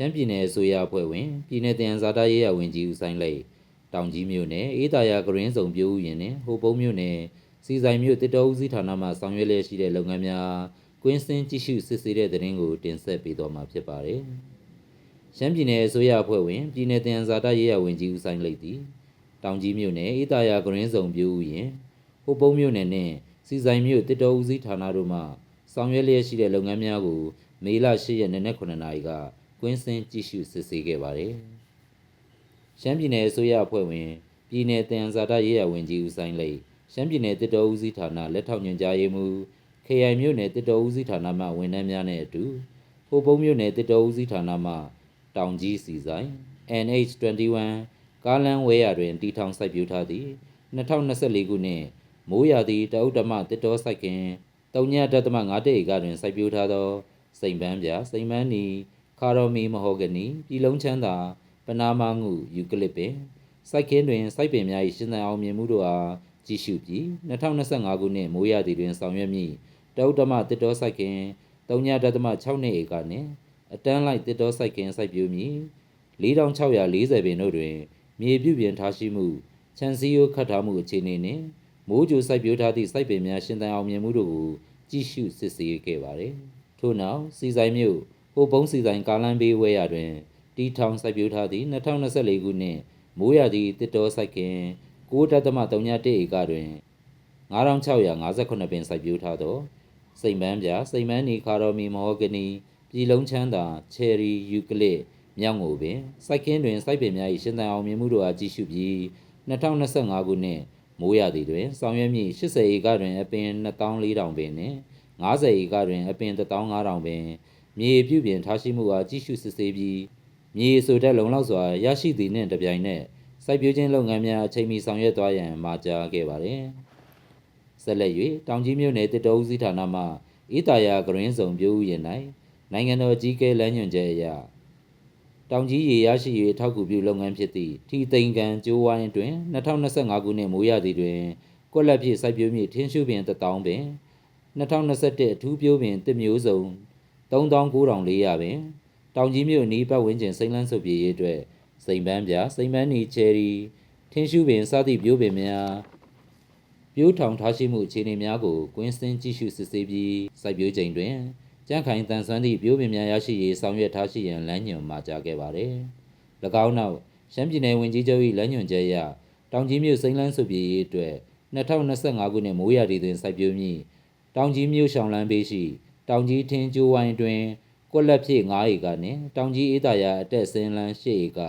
ရှမ်းပြည်နယ်အစိုးရအဖွဲ့ဝင်ပြည်내တယံဇာတာရေးရဝင်ကြီးဦးဆိုင်လိတ်တောင်ကြီးမြို့နယ်အေးတာယာဂရင်းစုံပြိုးဥယျာဉ်နဲ့ဟိုပုံးမြို့နယ်စီဆိုင်မြို့တစ်တော်ဦးစီးဌာနမှဆောင်ရွက်လျက်ရှိတဲ့လုပ်ငန်းများကွင်းစင်းကြည့်ရှုစစ်ဆေးတဲ့သတင်းကိုတင်ဆက်ပေးသွားမှာဖြစ်ပါတယ်။ရှမ်းပြည်နယ်အစိုးရအဖွဲ့ဝင်ပြည်내တယံဇာတာရေးရဝင်ကြီးဦးဆိုင်လိတ်သည်တောင်ကြီးမြို့နယ်အေးတာယာဂရင်းစုံပြိုးဥယျာဉ်ဟိုပုံးမြို့နယ်နှင့်စီဆိုင်မြို့တစ်တော်ဦးစီးဌာနတို့မှဆောင်ရွက်လျက်ရှိတဲ့လုပ်ငန်းများကိုမေလ10ရက်နေ့နက်9:00နာရီက ကွင်းစင်းကြည့်ရှုစစ်ဆေးခဲ့ပါတယ်။ရှမ်းပြည်နယ်အစိုးရအဖွဲ့ဝင်ပြည်내တယံဇာတာရေးရဝင်ကြီးဦးဆိုင်လိတ်ရှမ်းပြည်နယ်တစ်တော်ဦးစီးဌာနလက်ထောက်ညွှန်ကြားရေးမှူး KI မြို့နယ်တစ်တော်ဦးစီးဌာနမှဝန်ထမ်းများနဲ့အတူဟိုပုံးမြို့နယ်တစ်တော်ဦးစီးဌာနမှတောင်ကြီးစီဆိုင် NH21 ကားလမ်းဝဲရတွင်တီထောင်စိုက်ပျိုးထားသည့်2024ခုနှစ်မိုးရာသီတအုပ်ဓမ္မတစ်တော်စိုက်ခင်3.5တေဧကတွင်စိုက်ပျိုးထားသောစိန်ပန်းပြစိန်ပန်းနီ ခါရော်မီမဟော်ဂနီပြည်လုံးချမ်းသာပနာမငုယူကလစ်ပင်စိုက်ခင်းတွင်စိုက်ပင်များ၏ရှင်သန်အောင်မြင်မှုတို့အားကြည့်ရှုပြီး2025ခုနှစ်မိုးရာသီတွင်ဆောင်ရွက်မည့်တအုပ်ဓမ္မတစ်တော်စိုက်ခင်း3.6နှစ်ဧကနှင့်အတန်းလိုက်တစ်တော်စိုက်ခင်းစိုက်ပျိုးမည်4640ပင်တို့တွင်မြေပြုပြင်ထားရှိမှုခြံစည်းရိုးခတ်ထားမှုအခြေအနေနှင့်မိုးကြိုစိုက်ပျိုးထားသည့်စိုက်ပင်များရှင်သန်အောင်မြင်မှုတို့ကိုကြည့်ရှုစစ်ဆေးခဲ့ပါသည်ထို့နောက်စီဆိုင်မြို့ ဟိုပုံးစီဆိုင်ကားလမ်းဘေးဝဲရတွင်တီထောင်စိုက်ပျိုးထားသည့်2024ခုနှစ်မိုးရာသီတစ်တော်စိုက်ခင်9.31ဧကတွင်9658ပင်စိုက်ပျိုးထားသောစိန်ပန်းပြစိန်ပန်းနီခါရော်မီမဟောဂနီပြည်လုံးချမ်းသာချယ်ရီယူကလစ်မြောက်ငိုပင်စိုက်ခင်းတွင်စိုက်ပင်များ၏ရှင်သန်အောင်မြင်မှုတို့အားကြည့်ရှုပြီး2025ခုနှစ်မိုးရာသီတွင်ဆောင်ရွက်မည့်80ဧကတွင်အပင်2400ပင်နှင့်90ဧကတွင်အပင်15000ပင် မြေပြုပြင်ထားရှိမှုအားကြည့်ရှုစစ်ဆေးပြီးမြေဆိုတဲ့လုံလောက်စွာရရှိသည်နှင့်တပြိုင်နက်စိုက်ပျိုးခြင်းလုပ်ငန်းများအချိန်မီဆောင်ရွက်သွားရန်မှာကြားခဲ့ပါသည်ဆက်လက်၍တောင်ကြီးမြို့နယ်တစ်တော်ဦးစီးဌာနမှအေးတာယာဂရင်းစုံပြိုးဥယျာဉ်၌နိုင်ငံတော်ကြီးကဲလမ်းညွှန်ချက်အရတောင်ကြီးရေရရှိ၍ထောက်ကူပြုလုပ်ငန်းဖြစ်သည့်ထီသိန်ကန်ကျိုးဝိုင်းတွင်2025ခုနှစ်မိုးရာသီတွင်ကွက်လက်ဖြင့်စိုက်ပျိုးမည့်ထင်းရှုပင်1000ပင်2021အထူးပြိုးပင်တစ်မျိုးစုံ 3900ပင်တောင်ကြီးမြို့အနီးပတ်ဝန်းကျင်စိမ့်လန်းစုပ်ပြေးရေးအတွက်စိန်ပန်းပြစိန်ပန်းနီချယ်ရီထင်းရှုပင်စသည့်ပြိုးပင်များပြိုးထောင်ထားရှိမှုအခြေအနေများကိုကွင်းစင်းကြည့်ရှုစစ်ဆေးပြီးစိုက်ပျိုးချိန်တွင်ကြန့်ခိုင်တန်ဆွမ်းသည့်ပြိုးပင်များရရှိရေးဆောင်ရွက်ထားရှိရန်လမ်းညွှန်မှာကြားခဲ့ပါသည်။၎င်းနောက်ရှမ်းပြည်နယ်ဝင်ကြီးချုပ်၏လမ်းညွှန်ချက်အရတောင်ကြီးမြို့စိမ့်လန်းစုပ်ပြေးရေးအတွက်2025ခုနှစ်မိုးရာသီတွင်စိုက်ပျိုးမည့်တောင်ကြီးမြို့ရှောင်းလန်းဘေးရှိ တောင်ကြီးထင်းကျိုးဝိုင်းတွင်ကွက်လက်ဖြည့်9ဧကနှင့်တောင်ကြီးအေးသာယာအတက်စင်းလန်း10ဧက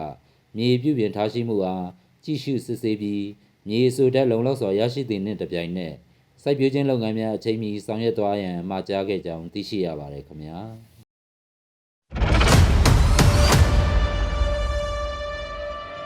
မြေပြုပြင်ထားရှိမှုအားကြည့်ရှုစစ်ဆေးပြီးမြေဆိုတက်လုံလောက်စွာရရှိသည်နှင့်တပြိုင်နက်စိုက်ပျိုးခြင်းလုပ်ငန်းများအချိန်မီဆောင်ရွက်သွားရန်မှာကြားခဲ့ကြောင်းသိရှိရပါတယ်ခင်ဗျာ။